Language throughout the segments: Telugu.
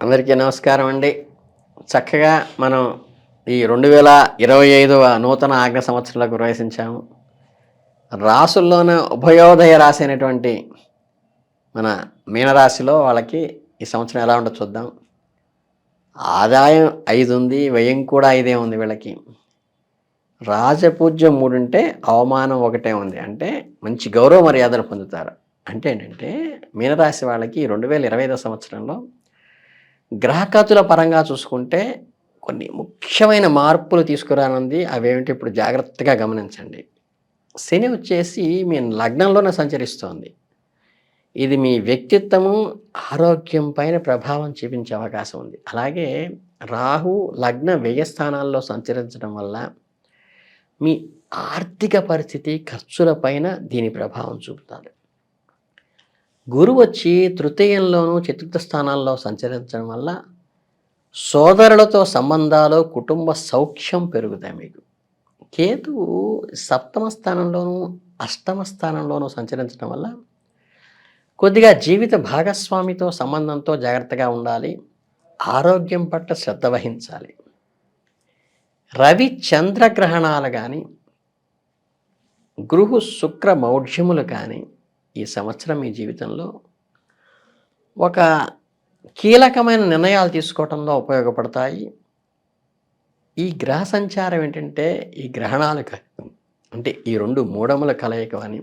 అందరికీ నమస్కారం అండి. చక్కగా మనం ఈ రెండు వేల ఇరవై ఐదవ నూతన ఆజ్ఞ సంవత్సరాలకు ప్రవేశించాము. రాసుల్లోనే ఉభయోదయ రాశి అయినటువంటి మన మీనరాశిలో వాళ్ళకి ఈ సంవత్సరం ఎలా ఉంటుందో చూద్దాం. ఆదాయం ఐదు ఉంది వ్యయం కూడా ఐదే ఉంది వీళ్ళకి. రాజపూజ్యం మూడుంటే అవమానం ఒకటే ఉంది. అంటే మంచి గౌరవ మర్యాదలు పొందుతారు. అంటే ఏంటంటే మీనరాశి వాళ్ళకి రెండు వేల ఇరవై ఐదో సంవత్సరంలో గ్రహకతుల పరంగా చూసుకుంటే కొన్ని ముఖ్యమైన మార్పులు తీసుకురానుంది. అవేమిటి? ఇప్పుడు జాగ్రత్తగా గమనించండి. శని వచ్చేసి మీ లగ్నంలోనే సంచరిస్తోంది. ఇది మీ వ్యక్తిత్వము ఆరోగ్యం పైన ప్రభావం చూపించే అవకాశం ఉంది. అలాగే రాహు లగ్న వ్యయ స్థానాల్లో సంచరించడం వల్ల మీ ఆర్థిక పరిస్థితి ఖర్చులపైన దీని ప్రభావం చూపుతాడు గురువు వచ్చి తృతీయంలోనూ చతుర్థ స్థానాల్లో సంచరించడం వల్ల సోదరులతో సంబంధాలు కుటుంబ సౌఖ్యం పెరుగుతాయి మీకు. కేతువు సప్తమ స్థానంలోనూ అష్టమ స్థానంలోనూ సంచరించడం వల్ల కొద్దిగా జీవిత భాగస్వామితో సంబంధంతో జాగ్రత్తగా ఉండాలి ఆరోగ్యం పట్ల శ్రద్ధ వహించాలి. రవి చంద్రగ్రహణాలు కానీ గృహ శుక్ర మౌఢ్యములు కానీ ఈ సంవత్సరం మీ జీవితంలో ఒక కీలకమైన నిర్ణయాలు తీసుకోవటంలో ఉపయోగపడతాయి. ఈ గ్రహ సంచారం ఏంటంటే ఈ గ్రహణాలు అంటే ఈ రెండు మూడముల కలయిక అని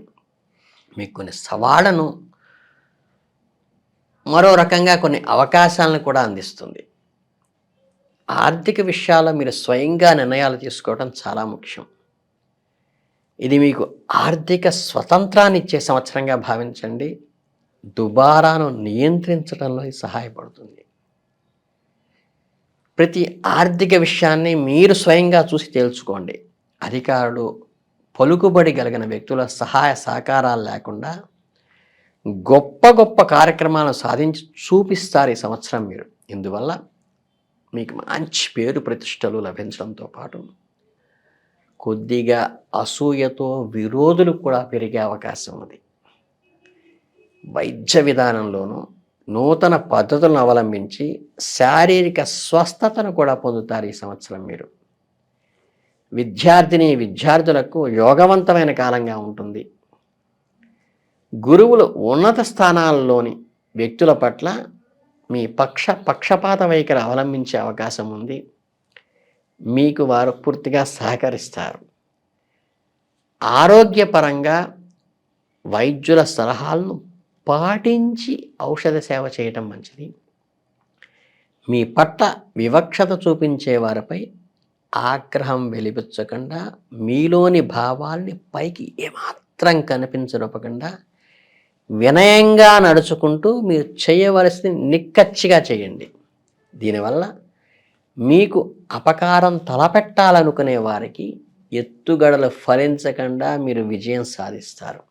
మీకు కొన్ని సవాళ్ళను మరో రకంగా కొన్ని అవకాశాలను కూడా అందిస్తుంది. ఆర్థిక విషయాల్లో మీరు స్వయంగా నిర్ణయాలు తీసుకోవడం చాలా ముఖ్యం. ఇది మీకు ఆర్థిక స్వతంత్రాన్ని ఇచ్చే సంవత్సరంగా భావించండి. దుబారాను నియంత్రించడంలో సహాయపడుతుంది. ప్రతి ఆర్థిక విషయాన్ని మీరు స్వయంగా చూసి తేల్చుకోండి అధికారులు పలుకుబడి కలిగిన వ్యక్తుల సహాయ సహకారాలు లేకుండా గొప్ప గొప్ప కార్యక్రమాలను సాధించి చూపిస్తారు ఈ సంవత్సరం మీరు. ఇందువల్ల మీకు మంచి పేరు ప్రతిష్టలు లభించడంతో పాటు కొద్దిగా అసూయతో విరోధులు కూడా పెరిగే అవకాశం ఉంది. వైద్య విధానంలోనూ నూతన పద్ధతులను అవలంబించి శారీరక స్వస్థతను కూడా పొందుతారు ఈ సంవత్సరం మీరు. విద్యార్థిని విద్యార్థులకు యోగవంతమైన కాలంగా ఉంటుంది. గురువులు ఉన్నత స్థానాల్లోని వ్యక్తుల పట్ల మీ పక్ష పక్షపాత వైఖరి అవలంబించే అవకాశం ఉంది. మీకు వారు పూర్తిగా సహకరిస్తారు. ఆరోగ్యపరంగా వైద్యుల సలహాలను పాటించి ఔషధ సేవ చేయటం మంచిది. మీ పట్ల వివక్షత చూపించే వారిపై ఆగ్రహం వెలిపించకుండా మీలోని భావాల్ని పైకి ఏమాత్రం కనిపించనివ్వకుండా వినయంగా నడుచుకుంటూ మీరు చేయవలసింది నిక్కచ్చిగా చేయండి. దీనివల్ల మీకు అపకారం తలపెట్టాలనుకునే వారికి ఎత్తుగడలు ఫలించకుండా మీరు విజయం సాధిస్తారు.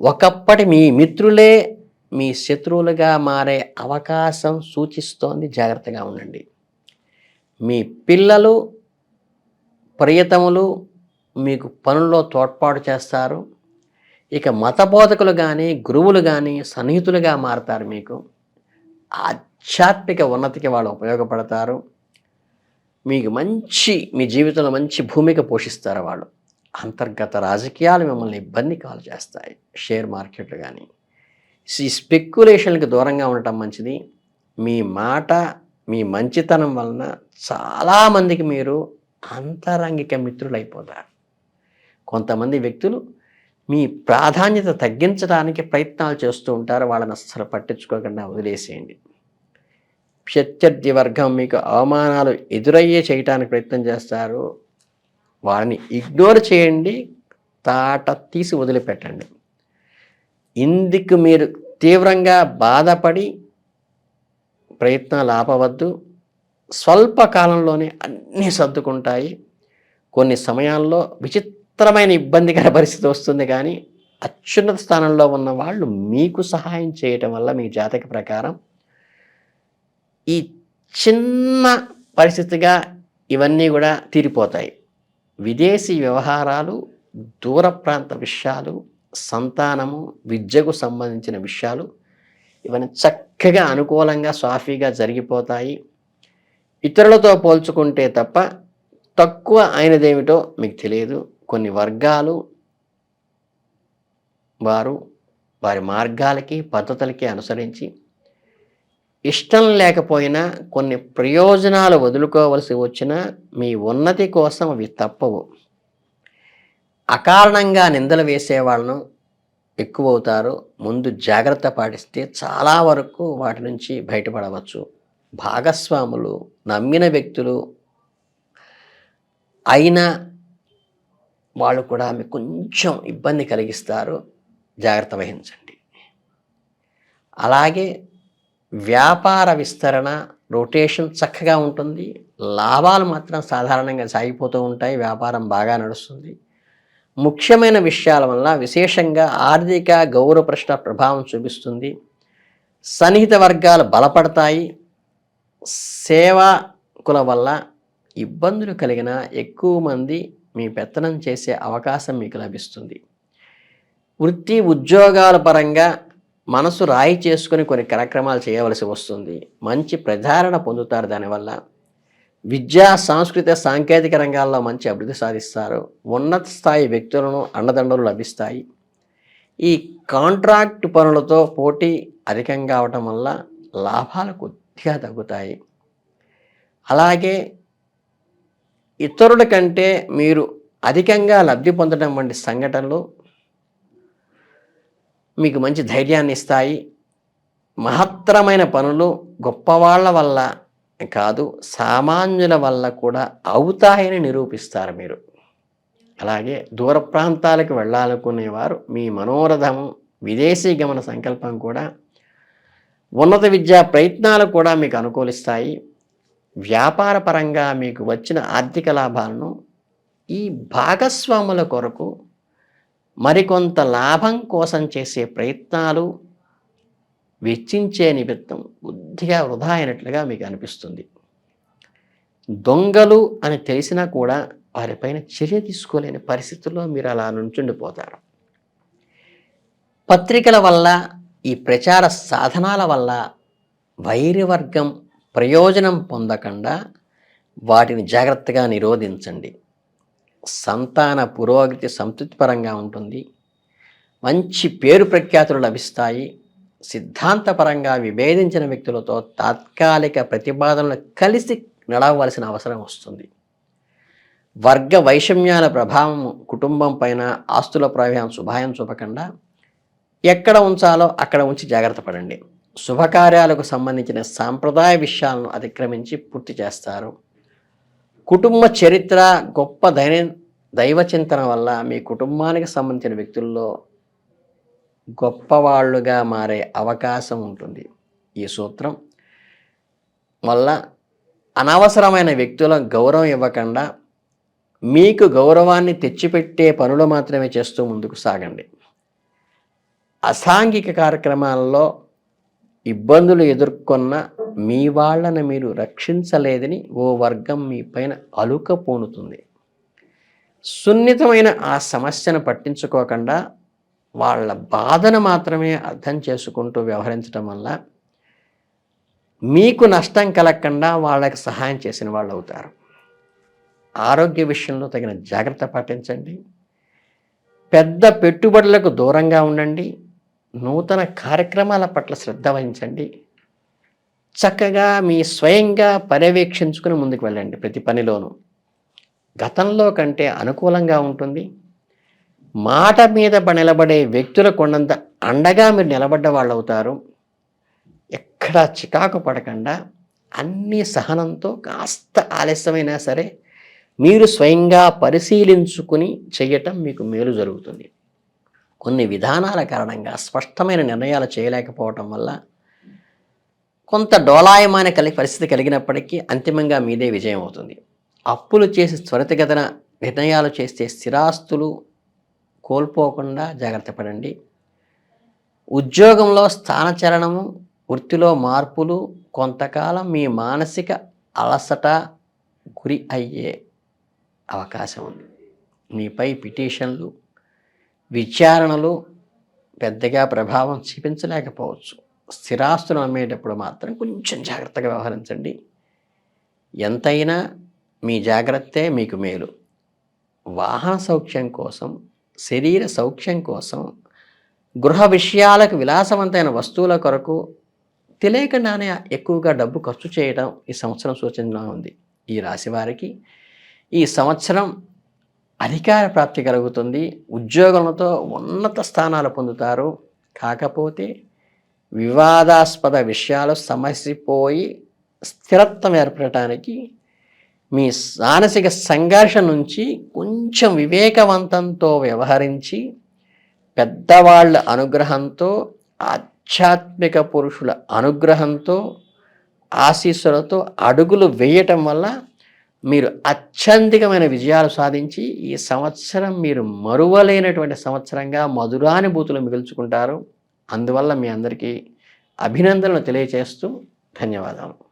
ఒకప్పటి మీ మిత్రులే మీ శత్రువులుగా మారే అవకాశం సూచిస్తోంది. జాగ్రత్తగా ఉండండి. మీ పిల్లలు ప్రియతములు మీకు పనుల్లో తోడ్పాటు చేస్తారు. ఇక మత బోధకులు కానీ గురువులు కానీ సన్నిహితులుగా మారతారు మీకు. ఆధ్యాత్మిక ఉన్నతికి వాళ్ళు ఉపయోగపడతారు. మీకు మంచి మీ జీవితంలో మంచి భూమిక పోషిస్తారు వాళ్ళు. అంతర్గత రాజకీయాలు మిమ్మల్ని ఇబ్బంది కాల్ చేస్తాయి షేర్ మార్కెట్లు కానీ ఈ స్పెక్యులేషన్కి దూరంగా ఉండటం మంచిది. మీ మాట మీ మంచితనం వలన చాలామందికి మీరు అంతరంగిక అయిపోతారు కొంతమంది వ్యక్తులు మీ ప్రాధాన్యత తగ్గించడానికి ప్రయత్నాలు చేస్తూ ఉంటారు. వాళ్ళని అస్సలు పట్టించుకోకుండా వదిలేసేయండి. ప్రత్యర్థి వర్గం మీకు అవమానాలు ఎదురయ్యే చేయటానికి ప్రయత్నం చేస్తారు. వారిని ఇగ్నోర్ చేయండి తాట తీసి వదిలిపెట్టండి. ఇందుకు మీరు తీవ్రంగా బాధపడి ప్రయత్నాలు ఆపవద్దు. స్వల్ప కాలంలోనే అన్నీ సర్దుకుంటాయి. కొన్ని సమయాల్లో విచిత్రమైన ఇబ్బందికర పరిస్థితి వస్తుంది కానీ అత్యున్నత స్థానంలో ఉన్న వాళ్ళు మీకు సహాయం చేయటం వల్ల మీ జాతక ప్రకారం ఈ చిన్న పరిస్థితిగా ఇవన్నీ కూడా తీరిపోతాయి. విదేశీ వ్యవహారాలు దూర ప్రాంత విషయాలు సంతానము విద్యకు సంబంధించిన విషయాలు ఇవన్నీ చక్కగా అనుకూలంగా సాఫీగా జరిగిపోతాయి. ఇతరులతో పోల్చుకుంటే తప్ప తక్కువ అయినదేమిటో మీకు తెలియదు. కొన్ని వర్గాలు వారు వారి మార్గాలకి పద్ధతులకి అనుసరించి ఇష్టం లేకపోయినా కొన్ని ప్రయోజనాలు వదులుకోవలసి వచ్చినా మీ ఉన్నతి కోసం అవి తప్పవు. అకారణంగా నిందలు వేసే వాళ్ళను ఎక్కువ అవుతారు ముందు జాగ్రత్త పాటిస్తే చాలా వరకు వాటి నుంచి బయటపడవచ్చు. భాగస్వాములు నమ్మిన వ్యక్తులు అయినా వాళ్ళు కూడా మీకు కొంచెం ఇబ్బంది కలిగిస్తారు. జాగ్రత్త వహించండి. అలాగే వ్యాపార విస్తరణ రొటేషన్ చక్కగా ఉంటుంది. లాభాలు మాత్రం సాధారణంగా సాగిపోతూ ఉంటాయి. వ్యాపారం బాగా నడుస్తుంది. ముఖ్యమైన విషయాల వల్ల విశేషంగా ఆర్థిక గౌరవ ప్రశ్న ప్రభావం చూపిస్తుంది. సన్నిహిత వర్గాలు బలపడతాయి. సేవకుల వల్ల ఇబ్బందులు కలిగిన ఎక్కువ మంది మీ పెత్తనం చేసే అవకాశం మీకు లభిస్తుంది. వృత్తి ఉద్యోగాల పరంగా మనసు రాయి చేసుకుని కొన్ని కార్యక్రమాలు చేయవలసి వస్తుంది. మంచి ప్రజారణ పొందుతారు దానివల్ల. విద్యా సాంస్కృతిక సాంకేతిక రంగాల్లో మంచి అభివృద్ధి సాధిస్తారు. ఉన్నత స్థాయి వ్యక్తులను అండదండలు లభిస్తాయి. ఈ కాంట్రాక్ట్ పనులతో పోటీ అధికంగా అవటం వల్ల లాభాలు కొద్దిగా తగ్గుతాయి. అలాగే ఇతరుల కంటే మీరు అధికంగా లబ్ధి పొందడం వంటి సంఘటనలు మీకు మంచి ధైర్యాన్ని ఇస్తాయి. మహత్తరమైన పనులు గొప్పవాళ్ళ వల్ల కాదు సామాన్యుల వల్ల కూడా అవుతాయని నిరూపిస్తారు మీరు. అలాగే దూర ప్రాంతాలకు వెళ్ళాలనుకునేవారు మీ మనోరథము విదేశీ గమన సంకల్పం కూడా ఉన్నత విద్యా ప్రయత్నాలు కూడా మీకు అనుకూలిస్తాయి. వ్యాపార పరంగా మీకు వచ్చిన ఆర్థిక లాభాలను ఈ భాగస్వాముల కొరకు మరికొంత లాభం కోసం చేసే ప్రయత్నాలు వెచ్చించే నిమిత్తం బుద్ధిగా వృధా అయినట్లుగా మీకు అనిపిస్తుంది. దొంగలు అని తెలిసినా కూడా వారిపైన చర్య తీసుకోలేని పరిస్థితుల్లో మీరు అలా నుంచుండిపోతారు. పత్రికల వల్ల ఈ ప్రచార సాధనాల వల్ల వైరివర్గం ప్రయోజనం పొందకుండా వాటిని జాగ్రత్తగా నిరోధించండి. సంతాన పురోగతి సంతృప్తిపరంగా ఉంటుంది. మంచి పేరు ప్రఖ్యాతులు లభిస్తాయి. సిద్ధాంతపరంగా విభేదించిన వ్యక్తులతో తాత్కాలిక ప్రతిపాదనలు కలిసి నడవలసిన అవసరం వస్తుంది. వర్గ వైషమ్యాల ప్రభావం కుటుంబం పైన ఆస్తుల ప్రభావం శుభాయం చూపకుండా ఎక్కడ ఉంచాలో అక్కడ ఉంచి జాగ్రత్త పడండి. శుభకార్యాలకు సంబంధించిన సాంప్రదాయ విషయాలను అతిక్రమించి పూర్తి చేస్తారు. కుటుంబ చరిత్ర గొప్ప దైన దైవ చింతన వల్ల మీ కుటుంబానికి సంబంధించిన వ్యక్తుల్లో గొప్పవాళ్ళుగా మారే అవకాశం ఉంటుంది. ఈ సూత్రం వల్ల అనవసరమైన వ్యక్తులకు గౌరవం ఇవ్వకుండా మీకు గౌరవాన్ని తెచ్చిపెట్టే పనులు మాత్రమే చేస్తూ ముందుకు సాగండి. అసాంఘిక కార్యక్రమాల్లో ఇబ్బందులు ఎదుర్కొన్న మీ వాళ్ళను మీరు రక్షించలేదని ఓ వర్గం మీ పైన అలుక పూనుతుంది. సున్నితమైన ఆ సమస్యను పట్టించుకోకుండా వాళ్ళ బాధను మాత్రమే అర్థం చేసుకుంటూ వ్యవహరించడం వల్ల మీకు నష్టం కలగకుండా వాళ్ళకి సహాయం చేసిన వాళ్ళు అవుతారు. ఆరోగ్య విషయంలో తగిన జాగ్రత్త పాటించండి. పెద్ద పెట్టుబడులకు దూరంగా ఉండండి. నూతన కార్యక్రమాల పట్ల శ్రద్ధ వహించండి. చక్కగా మీ స్వయంగా పర్యవేక్షించుకుని ముందుకు వెళ్ళండి ప్రతి పనిలోనూ. గతంలో కంటే అనుకూలంగా ఉంటుంది. మాట మీద నిలబడే వ్యక్తుల కొండంత అండగా మీరు నిలబడ్డ వాళ్ళు అవుతారు ఎక్కడా చికాకు పడకుండా. అన్ని సహనంతో కాస్త ఆలస్యమైనా సరే మీరు స్వయంగా పరిశీలించుకుని చేయటం మీకు మేలు జరుగుతుంది. కొన్ని విధానాల కారణంగా స్పష్టమైన నిర్ణయాలు చేయలేకపోవటం వల్ల కొంత డోలాయమాన కలిగి పరిస్థితి కలిగినప్పటికీ అంతిమంగా మీదే విజయం అవుతుంది. అప్పులు చేసి త్వరితగతిన నిర్ణయాలు చేస్తే స్థిరాస్తులు కోల్పోకుండా జాగ్రత్త పడండి. ఉద్యోగంలో స్థానచరణము వృత్తిలో మార్పులు కొంతకాలం మీ మానసిక అలసట గురి అయ్యే అవకాశం ఉంది. మీపై పిటిషన్లు విచారణలు పెద్దగా ప్రభావం చూపించలేకపోవచ్చు. స్థిరాస్తులు అమ్మేటప్పుడు మాత్రం కొంచెం జాగ్రత్తగా వ్యవహరించండి. ఎంతైనా మీ జాగ్రత్తే మీకు మేలు. వాహన సౌఖ్యం కోసం శరీర సౌఖ్యం కోసం గృహ విషయాలకు విలాసవంతమైన వస్తువుల కొరకు తెలియకుండానే ఎక్కువగా డబ్బు ఖర్చు చేయడం ఈ సంవత్సరం సూచనగా ఉంది. ఈ రాశి వారికి ఈ సంవత్సరం అధికార ప్రాప్తి కలుగుతుంది. ఉద్యోగులతో ఉన్నత స్థానాలు పొందుతారు. కాకపోతే వివాదాస్పద విషయాలు సమసిపోయి స్థిరత్వం ఏర్పడటానికి మీ మానసిక సంఘర్షణ నుంచి కొంచెం వివేకవంతంతో వ్యవహరించి పెద్దవాళ్ళ అనుగ్రహంతో ఆధ్యాత్మిక పురుషుల అనుగ్రహంతో ఆశీస్సులతో అడుగులు వేయటం వల్ల మీరు అత్యంతికమైన విజయాలు సాధించి ఈ సంవత్సరం మీరు మరువలేనటువంటి సంవత్సరంగా మధురానుభూతులు మిగుల్చుకుంటారు. అందువల్ల మీ అందరికీ అభినందనలు తెలియచేస్తూ ధన్యవాదాలు.